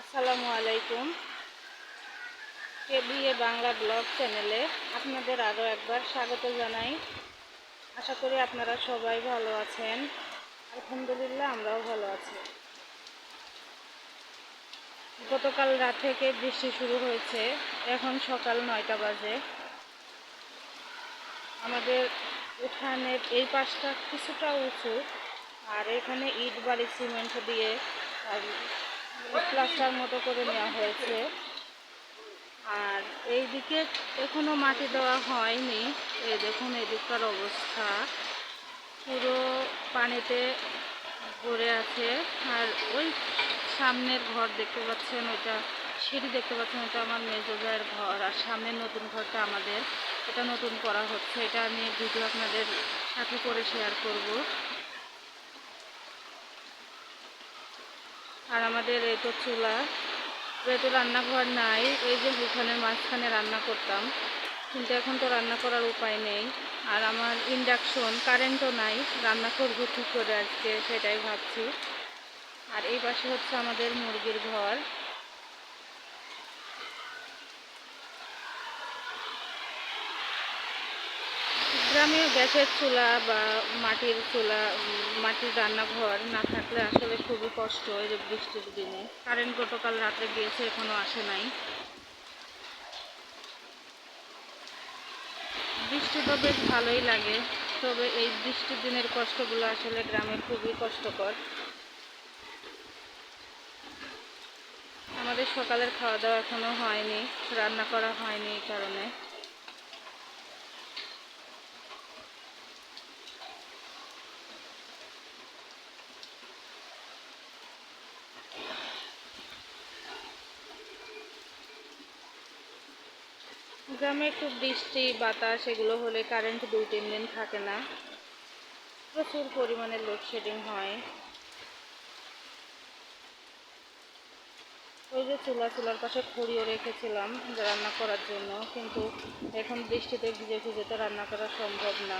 আসসালামু আলাইকুম। KVA Bangla blog চ্যানেলে আপনাদের আরও একবার স্বাগত জানাই। আশা করি আপনারা সবাই ভালো আছেন। আলহামদুলিল্লাহ আমরাও ভালো আছি। গতকাল রাত থেকে বৃষ্টি শুরু হয়েছে। এখন সকাল নয়টা বাজে। আমাদের উঠানের এই পাশটা কিছুটা উঁচু, আর এখানে ইট বাড়ি সিমেন্ট দিয়ে প্লাস্টার মতো করে নেওয়া হয়েছে। আর এই দিকে এখনও মাটি দেওয়া হয়নি। এই দেখুন, এদিককার অবস্থা। পুরো পানিতে ভরে আছে। আর ওই সামনের ঘর দেখতে পাচ্ছেন, ওইটা সিঁড়ি দেখতে পাচ্ছেন ওটা আমার মেজোজায়ের ঘর। আর সামনের নতুন ঘরটা আমাদের। এটা নতুন করা হচ্ছে। এটা আমি ভিডিও আপনাদের সাথে করে শেয়ার করব। আর আমাদের এই তো চুলা। যেহেতু রান্নাঘর নাই, এই যে উঠানের মাঝখানে রান্না করতাম। কিন্তু এখন তো রান্না করার উপায় নেই। আর আমার ইন্ডাকশন কারেন্টও নাই, রান্না করব ঠিক করে আজকে সেটাই ভাবছি। আর এই পাশে হচ্ছে আমাদের মুরগির ঘর। গ্রামে গ্যাসের চুলা বা মাটির চুলা মাটির রান্নাঘর না থাকলে আসলে খুবই কষ্ট এই যে বৃষ্টির দিনে। কারেন্ট গতকাল রাত্রে গিয়েছে, এখনও আসে নাই। বৃষ্টি তো বেশ ভালোই লাগে, তবে এই বৃষ্টির দিনের কষ্টগুলো আসলে গ্রামে খুবই কষ্টকর। আমাদের সকালের খাওয়া দাওয়া এখনও হয়নি, রান্না করা হয়নি এই কারণে। গ্রামে একটু বৃষ্টি, বাতাস, এগুলো হলে কারেন্ট দুই, তিন দিন থাকে না। প্রচুর পরিমাণে লোডশেডিং হয়। ওই যে চুলা, চুলার পাশে খড়িও রেখেছিলাম রান্না করার জন্য, কিন্তু এখন বৃষ্টিতে ভিজে ভিজে তো রান্না করা সম্ভব না।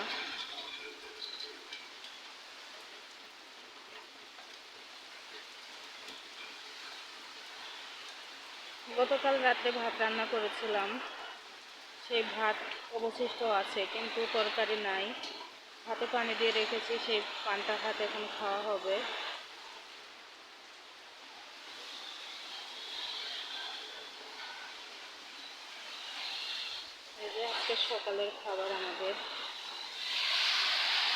গতকাল রাত্রে ভাত রান্না করেছিলাম। সেই ভাত অবশিষ্ট আছে, কিন্তু তরকারি নাই। ভাতে পানি দিয়ে রেখেছি, সেই পানটা ভাত এখন খাওয়া হবে। আজকে সকালের খাবার আমাদের।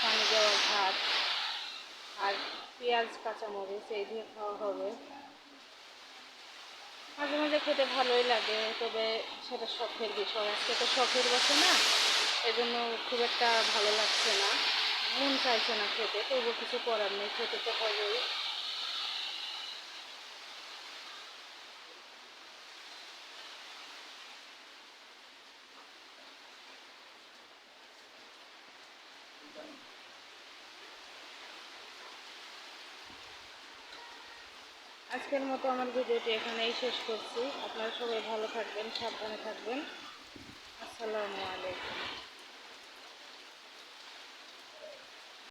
পানি দেওয়া ভাত আর পেঁয়াজ, কাঁচামরিচ, এই দিয়ে খাওয়া হবে। মাঝে মাঝে খেতে ভালোই লাগে, তবে সেটা শখের বিষয়। আজকে তো শখের বসে না, এজন্য খুব একটা ভালো লাগছে না। মন চাইছে না খেতে, তবুও কিছু করার নেই, খেতে তো হবেই। আজকের মতো আমার ভিডিওটি এখানেই শেষ করছি। আপনারা সবাই ভালো থাকবেন, সাবধানে থাকবেন। আসসালামু আলাইকুম।